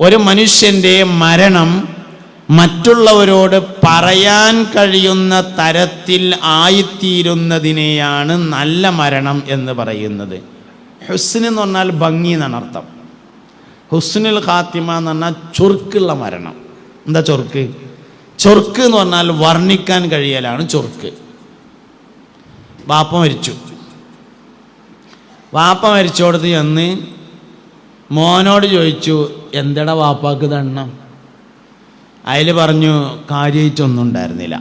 ഒരു മനുഷ്യന്റെ മരണം മറ്റുള്ളവരോട് പറയാൻ കഴിയുന്ന തരത്തിൽ ആയിത്തീരുന്നതിനെയാണ് നല്ല മരണം എന്ന് പറയുന്നത്. ഹുസ്ൻ എന്ന് പറഞ്ഞാൽ ഭംഗി എന്നർത്ഥം ഹുസ്നുൽ ഖാത്തിമ എന്ന് പറഞ്ഞാൽ ചൊറുക്കുള്ള മരണം. എന്താ ചൊർക്ക്? ചൊർക്ക് എന്ന് പറഞ്ഞാൽ വർണിക്കാൻ കഴിയലാണ് ചൊർക്ക്. വാപ്പ മരിച്ചു. വാപ്പ മരിച്ചോടത്ത് ചെന്ന് മോനോട് ചോദിച്ചു എന്തടാ വാപ്പാക്ക് തണ്ണം അതിൽ പറഞ്ഞു കാര്യമായിട്ടൊന്നും ഉണ്ടായിരുന്നില്ല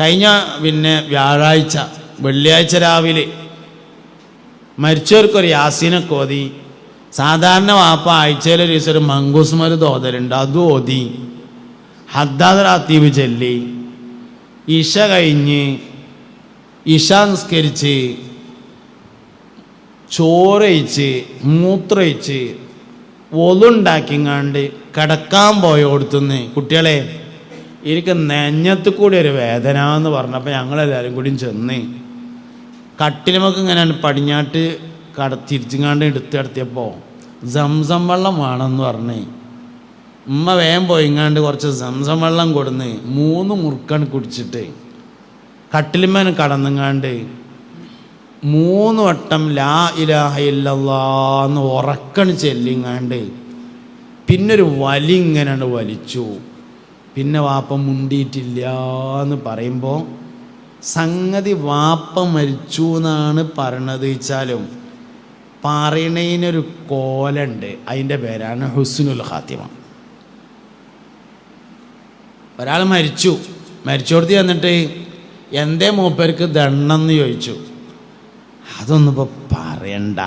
കഴിഞ്ഞ പിന്നെ വ്യാഴാഴ്ച വെള്ളിയാഴ്ച രാവിലെ മരിച്ചവർക്കൊരു യാസീനെ കോതി. സാധാരണ വാപ്പ ആഴ്ചയിൽ ഒരു ദിവസം ഒരു മങ്കൂസ്മർ തോതലുണ്ട് അതും ഓതി. ഹദ്ദാദ് റാത്തീബ് ചെല്ലി. ഇഷ കഴിഞ്ഞ് ഇഷ നിസ്കരിച്ച് ചോറയിച്ച് മൂത്രയിച്ച് ഒതുണ്ടാക്കിങ്ങാണ്ട് കിടക്കാൻ പോയോടത്തുനിന്ന് കുട്ടികളെ എനിക്ക് നെഞ്ഞത്ത് കൂടി ഒരു വേദന എന്ന് പറഞ്ഞപ്പോൾ ഞങ്ങളെല്ലാവരും കൂടി ചെന്ന് കട്ടിലുമൊക്കെ ഇങ്ങനെ പടിഞ്ഞാട്ട് കട തിരിച്ചുങ്ങാണ്ട് എടുത്തെടുത്തിയപ്പോൾ സംസം വെള്ളം വേണമെന്ന് പറഞ്ഞ് ഉമ്മ വേഗം പോയിങ്ങാണ്ട് കുറച്ച് സംസം വെള്ളം കൊടുന്ന് മൂന്ന് മുറുക്കാണ് കുടിച്ചിട്ട് കട്ടിലുമേന് കടന്നുങ്ങാണ്ട് മൂന്ന് വട്ടം ലാ ഇലാഹ ഇല്ലല്ലാന്ന് ഉറക്കണ് ചെല്ലിങ്ങാണ്ട്. പിന്നൊരു വലി ഇങ്ങനെയാണ് വലിച്ചു. പിന്നെ വാപ്പ മുണ്ടിയിട്ടില്ല എന്ന് പറയുമ്പോൾ സംഗതി വാപ്പ മരിച്ചു എന്നാണ് പറയണത് വെച്ചാലും പറയണതിനൊരു കോലുണ്ട്. അതിന്റെ പേരാണ് ഹുസ്നുൽ ഖാത്തിമ. ഒരാൾ മരിച്ചു. മരിച്ചോടത്തി വന്നിട്ട് എന്റെ മൂപ്പർക്ക് ദണ്ണെന്ന് ചോദിച്ചു. അതൊന്നും ഇപ്പോൾ പറയണ്ട.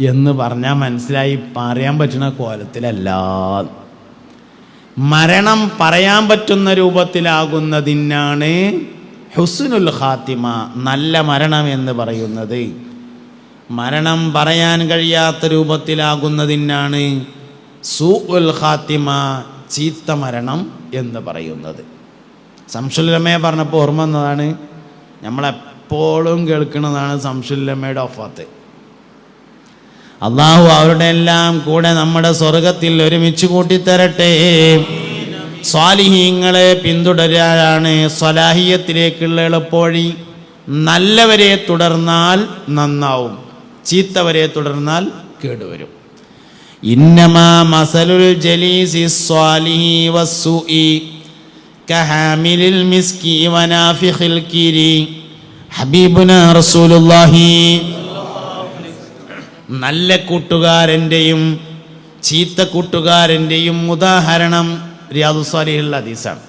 എന്ന് പറഞ്ഞാൽ മനസ്സിലായി പറയാൻ പറ്റുന്ന കോലത്തിലല്ല. മരണം പറയാൻ പറ്റുന്ന രൂപത്തിലാകുന്നതിനാണ് ഹുസ്നുൽ ഖാത്തിമ നല്ല മരണം എന്ന് പറയുന്നത്. മരണം പറയാൻ കഴിയാത്ത രൂപത്തിലാകുന്നതിനാണ് സൂ ഉൽ ഖാത്തിമ ചീത്ത മരണം എന്ന് പറയുന്നത്. സംശുലമയെ പറഞ്ഞപ്പോൾ ഓർമ്മ വന്നതാണ്. നമ്മളെപ്പോഴും കേൾക്കുന്നതാണ് സംശുല്ലമ്മയുടെ ഒഫാത്ത് അള്ളാഹു അവരുടെ എല്ലാം കൂടെ നമ്മുടെ സ്വർഗത്തിൽ ഒരുമിച്ച് കൂട്ടിത്തരട്ടെ. സ്വാലിഹീങ്ങളെ പിന്തുടരാനാണ് സ്വലാഹിയത്തിലേക്കുള്ള എളുപ്പവഴി. നല്ലവരെ തുടർന്നാൽ നന്നാവും ചീത്തവരെ തുടർന്നാൽ കേടുവരും. ഇന്നമാ മസലുൽ ജലീസി സ്വാലിഹി കഹാമിലിൽ മിസ്കി വനാഫിഖിൽ കിരി. ഹബീബുന റസൂലുള്ളാഹി. നല്ല കൂട്ടുകാരന്റെയും ചീത്ത കൂട്ടുകാരന്റെയും ഉദാഹരണം റിയാദു സ്വാലിഹുള്ള ഹദീസാണ്.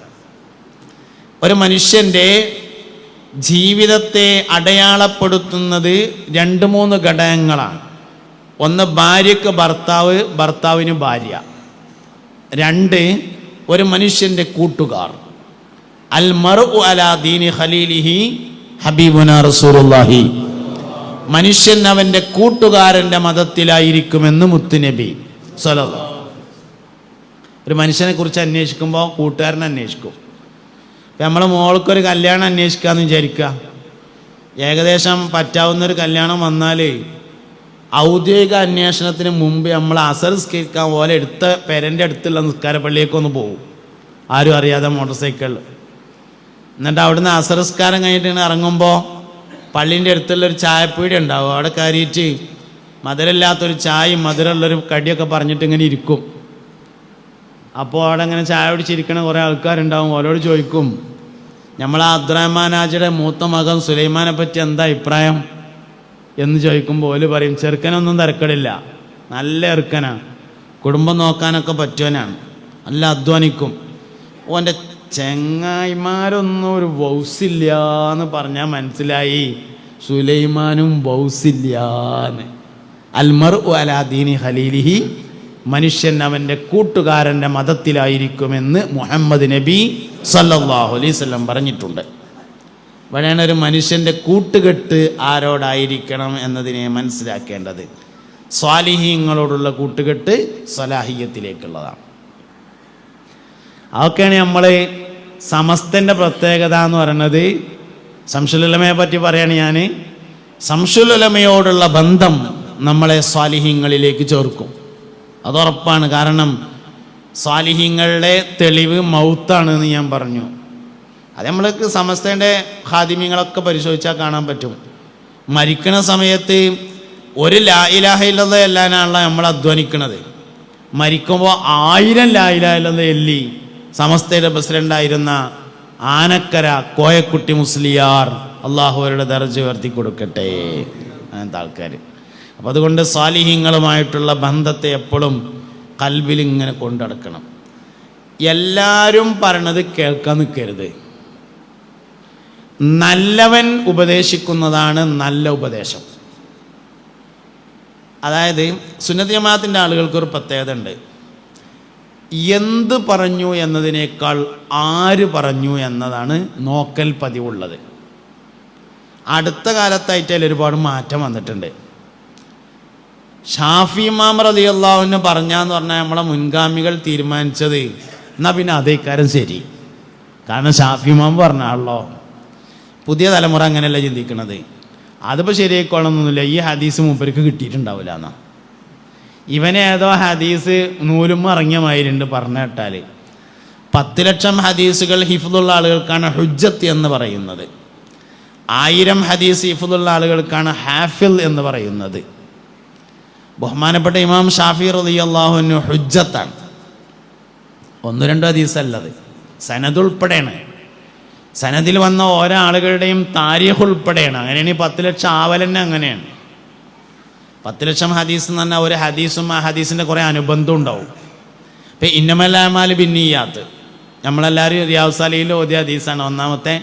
ഒരു മനുഷ്യന്റെ ജീവിതത്തെ അടയാളപ്പെടുത്തുന്നത് രണ്ട് മൂന്ന് ഘടകങ്ങളാണ്. ഒന്ന് ഭാര്യക്ക് ഭർത്താവ് ഭർത്താവിന് ഭാര്യ. രണ്ട് ഒരു മനുഷ്യന്റെ കൂട്ടുകാർ. അൽ മറു അലാ ദീനി ഖലീലിഹി ഹബീബുന റസൂലുള്ളാഹി. മനുഷ്യൻ അവന്റെ കൂട്ടുകാരന്റെ മതത്തിലായിരിക്കുമെന്ന് മുത്തുനബി സ്വലത ഒരു മനുഷ്യനെ കുറിച്ച് അന്വേഷിക്കുമ്പോൾ കൂട്ടുകാരനെ അന്വേഷിക്കും. ഇപ്പം നമ്മളെ മോൾക്കൊരു കല്യാണം അന്വേഷിക്കാമെന്ന് വിചാരിക്കുക. ഏകദേശം പറ്റാവുന്ന ഒരു കല്യാണം വന്നാൽ ഔദ്യോഗിക അന്വേഷണത്തിന് മുമ്പ് നമ്മൾ അസർ സ്കരിക്കാൻ പോലെ എടുത്ത പെരന്റെ അടുത്തുള്ള നിസ്കാര പള്ളിയേക്കൊന്ന് പോകും ആരും അറിയാതെ മോട്ടോർ സൈക്കിളിൽ എന്നിട്ട് അവിടുന്ന് അസറസ്കാരം കഴിഞ്ഞിട്ട് ഇറങ്ങുമ്പോൾ പള്ളീന്റെ അടുത്തുള്ള ഒരു ചായപ്പീടി ഉണ്ടാവും. അവിടെ കയറിയിട്ട് മധുരമില്ലാത്തൊരു ചായയും മധുരമുള്ളൊരു കടിയൊക്കെ പറഞ്ഞിട്ട് ഇങ്ങനെ ഇരിക്കും. അപ്പോൾ അവിടെ ഇങ്ങനെ ചായ പിടിച്ചിരിക്കണ കുറേ ആൾക്കാരുണ്ടാവും. ഓരോട് ചോദിക്കും നമ്മൾ ആ ആജിയുടെ മൂത്ത മകൻ സുലൈമാനെ പറ്റി എന്താ അഭിപ്രായം? എന്ന് ചോദിക്കുമ്പോൾ ഓൽ പറയും ചെറുക്കനൊന്നും തിരക്കടില്ല. നല്ല ചെറുക്കനാണ് കുടുംബം നോക്കാനൊക്കെ പറ്റുവനാണ്. നല്ല അധ്വാനിക്കും. ഓന്റെ ചെങ്ങായിമാരൊന്നും ഒരു വൗസില്ല എന്ന് പറഞ്ഞാൽ മനസ്സിലായി. സുലൈമാനും വൗസില്ലാന്ന്. അൽമർ അലാദീനി ഹലീലിഹി മനുഷ്യൻ അവന്റെ കൂട്ടുകാരന്റെ മതത്തിലായിരിക്കുമെന്ന് മുഹമ്മദ് നബി സല്ലാഹു അലൈഹി വസല്ലം പറഞ്ഞിട്ടുണ്ട്. ഇവിടെയാണ് ഒരു മനുഷ്യന്റെ കൂട്ടുകെട്ട് ആരോടായിരിക്കണം എന്നതിനെ മനസ്സിലാക്കേണ്ടത്. സ്വാലിഹീങ്ങളോടുള്ള കൂട്ടുകെട്ട് സലാഹിയത്തിലേക്കുള്ളതാണ്. അതൊക്കെയാണ് നമ്മൾ സമസ്തന്റെ പ്രത്യേകത എന്ന് പറയുന്നത് സംശുലമയെ പറ്റി പറയാണ് ഞാൻ. സംശുലമയോടുള്ള ബന്ധം നമ്മളെ സ്വാലിഹ്യങ്ങളിലേക്ക് ചേർക്കും. അതുറപ്പാണ് കാരണം സ്വാലിഹ്യങ്ങളുടെ തെളിവ് മൗത്താണ് എന്ന് ഞാൻ പറഞ്ഞു. അത് നമ്മൾക്ക് സമസ്തേന്റെ ഹാദിമ്യങ്ങളൊക്കെ പരിശോധിച്ചാൽ കാണാൻ പറ്റും. മരിക്കണ സമയത്ത് ഒരു ലാ എല്ലാനാണല്ലോ നമ്മൾ അധ്വാനിക്കണത്. മരിക്കുമ്പോൾ ആയിരം ലാ എല്ലി. സമസ്തയുടെ പ്രസിഡന്റായിരുന്ന ആനക്കര കോയക്കുട്ടി മുസ്ലിയാർ അള്ളാഹു അവരുടെ ദർജ ഉയർത്തി കൊടുക്കട്ടെ. അങ്ങനത്തെ ആൾക്കാർ അപ്പം അതുകൊണ്ട് സ്വാലിഹ്യങ്ങളുമായിട്ടുള്ള ബന്ധത്തെ എപ്പോഴും കൽബിൽ ഇങ്ങനെ കൊണ്ടടക്കണം. എല്ലാവരും പറയണത് കേൾക്കാൻ നിൽക്കരുത്. നല്ലവൻ ഉപദേശിക്കുന്നതാണ് നല്ല ഉപദേശം. അതായത് സുന്നത്ത് ആളുകൾക്ക് ആളുകൾക്കൊരു പ്രത്യേകത ഉണ്ട് എന്ത് പറഞ്ഞു എന്നതിനേക്കാൾ ആര് പറഞ്ഞു എന്നതാണ് നോക്കൽ പതിവുള്ളത്. അടുത്ത കാലത്തായിട്ട് ഒരുപാട് മാറ്റം വന്നിട്ടുണ്ട്. ഷാഫി ഇമാം റതി അള്ളാഹുവിന് പറഞ്ഞാന്ന് പറഞ്ഞാൽ നമ്മളെ മുൻഗാമികൾ തീരുമാനിച്ചത്. എന്നാൽ പിന്നെ അതേക്കാരം ശരി. കാരണം ഷാഫി ഇമാം പറഞ്ഞാണല്ലോ. പുതിയ തലമുറ അങ്ങനെയല്ല ചിന്തിക്കുന്നത് അതിപ്പോൾ ശരിയായിക്കോളണമെന്നൊന്നുമില്ല ഈ ഹദീസ് മൂപ്പർക്ക് കിട്ടിയിട്ടുണ്ടാവില്ല എന്നാ. ഇവനെ ഏതോ ഹദീസ് നൂലും ഇറങ്ങിയ മാതിരിണ്ട് പറഞ്ഞു കേട്ടാൽ പത്ത് ലക്ഷം ഹദീസുകൾ ഹിഫുള്ള ആളുകൾക്കാണ് ഹുജ്ജത്ത് എന്ന് പറയുന്നത്. ആയിരം ഹദീസ് ഹിഫുള്ള ആളുകൾക്കാണ് ഹാഫിൽ എന്ന് പറയുന്നത്. ബഹുമാനപ്പെട്ട ഇമാം ഷാഫി റലി അള്ളാഹുവിന് ഹുജ്ജത്താണ്. ഒന്ന് രണ്ടോ ഹദീസല്ലത്. സനദ് ഉൾപ്പെടെയാണ് സനദിൽ വന്ന ഓരോ ആളുകളുടെയും താരീഖ് ഉൾപ്പെടെയാണ്. അങ്ങനെയാണ് ഈ പത്ത് ലക്ഷം ആവലന്നെ അങ്ങനെയാണ്. പത്ത് ലക്ഷം ഹദീസ് എന്ന് പറഞ്ഞാൽ ഒരു ഹദീസും ആ ഹദീസിന്റെ കുറേ അനുബന്ധം ഉണ്ടാവും. ഇപ്പം ഇന്നമല്ലാമാൽ ബിന്നിയാത്ത്. നമ്മളെല്ലാവരും ദ്യാവസാലിയിൽ ഓതിയ ഹദീസാണ്. ഒന്നാമത്തെ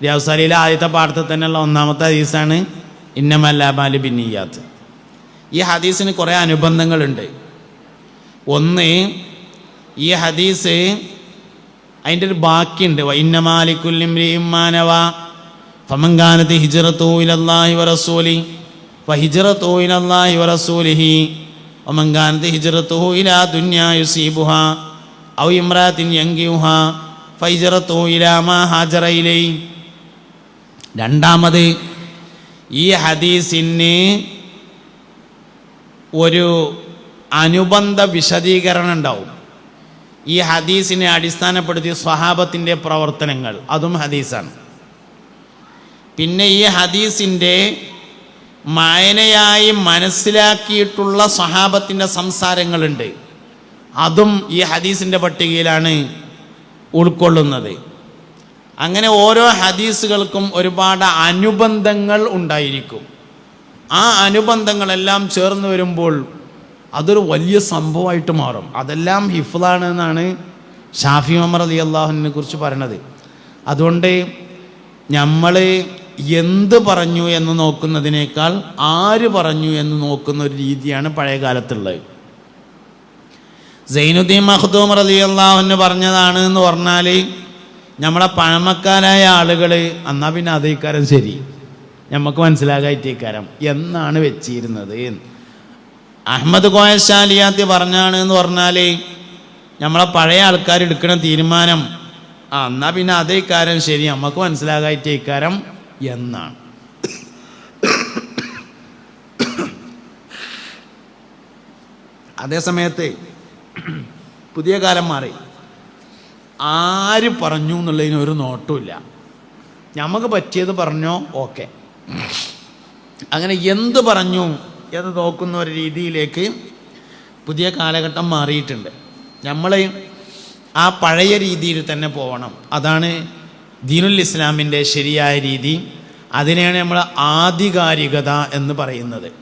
ദ്യാവസാലിയിലെ ആദ്യത്തെ പാഠത്തിൽ തന്നെയുള്ള ഒന്നാമത്തെ ഹദീസാണ് ഇന്നമല്ലാമാൽ ബിന്നിയാത്ത്. ഈ ഹദീസിന് കുറേ അനുബന്ധങ്ങളുണ്ട്. ഒന്ന് ഈ ഹദീസ് അതിന്റെ ഒരു ബാക്കിയുണ്ട്. വൈന്നമാലിക്കുല്ലിം മാനവ ഫമങ്കാനത്ത് ഹിജറത്തു രണ്ടാമത് ഈ ഹദീസിന് ഒരു അനുബന്ധ വിശദീകരണം ഉണ്ടാവും ഈ ഹദീസിനെ അടിസ്ഥാനപ്പെടുത്തി സ്വഹാബത്തിന്റെ പ്രവർത്തനങ്ങൾ അതും ഹദീസാണ്. പിന്നെ ഈ ഹദീസിന്റെ മായനയായി മനസ്സിലാക്കിയിട്ടുള്ള സ്വഹാബത്തിന്റെ സംസാരങ്ങളുണ്ട്. അതും ഈ ഹദീസിന്റെ പട്ടികയിലാണ് ഉൾക്കൊള്ളുന്നത്. അങ്ങനെ ഓരോ ഹദീസുകൾക്കും ഒരുപാട് അനുബന്ധങ്ങൾ ഉണ്ടായിരിക്കും. ആ അനുബന്ധങ്ങളെല്ലാം ചേർന്ന് വരുമ്പോൾ അതൊരു വലിയ സംഭവമായിട്ട് മാറും. അതെല്ലാം ഹിഫ്ലാണ് എന്നാണ് ഷാഫി മമർ അലി അള്ളാഹുവിനെ കുറിച്ച് പറയണത്. അതുകൊണ്ട് നമ്മൾ എന്ത് പറഞ്ഞു എന്ന് നോക്കുന്നതിനേക്കാൾ ആര് പറഞ്ഞു എന്ന് നോക്കുന്ന ഒരു രീതിയാണ് പഴയ കാലത്തുള്ളത്. സൈനുദ്ദീൻ മഹദൂം അലി അള്ളാഹുവിന് പറഞ്ഞതാണ് എന്ന് പറഞ്ഞാൽ നമ്മളെ പഴമക്കാരായ ആളുകൾ എന്നാ പിന്നെ അതേക്കാരം ശരി. നമുക്ക് മനസ്സിലാകായിട്ടേക്കാരം. എന്നാണ് വെച്ചിരുന്നത് അഹമ്മദ് കോയശാലിയാത്തി പറഞ്ഞാണ് എന്ന് പറഞ്ഞാൽ നമ്മളെ പഴയ ആൾക്കാർ എടുക്കുന്ന തീരുമാനം ആ എന്നാൽ പിന്നെ അതേക്കാരം ശരി. നമുക്ക് മനസ്സിലാകായിട്ട് ഇക്കാരം എന്നാണ്. അതേ സമയത്ത് പുതിയ കാലം മാറി. ആര് പറഞ്ഞു എന്നുള്ളതിന് ഒരു നോട്ടുമില്ല. നമുക്ക് പറ്റിയത് പറഞ്ഞോ? ഓക്കെ. അങ്ങനെ എന്ത് പറഞ്ഞു എന്ന് നോക്കുന്ന ഒരു രീതിയിലേക്ക് പുതിയ കാലഘട്ടം മാറിയിട്ടുണ്ട്. നമ്മൾ ആ പഴയ രീതിയിൽ തന്നെ പോകണം അതാണ് ദീനുൽ ഇസ്ലാമിന്റെ ശരിയായ രീതി അതിനെയാണ് നമ്മൾ ആധികാരികത എന്ന് പറയുന്നത്.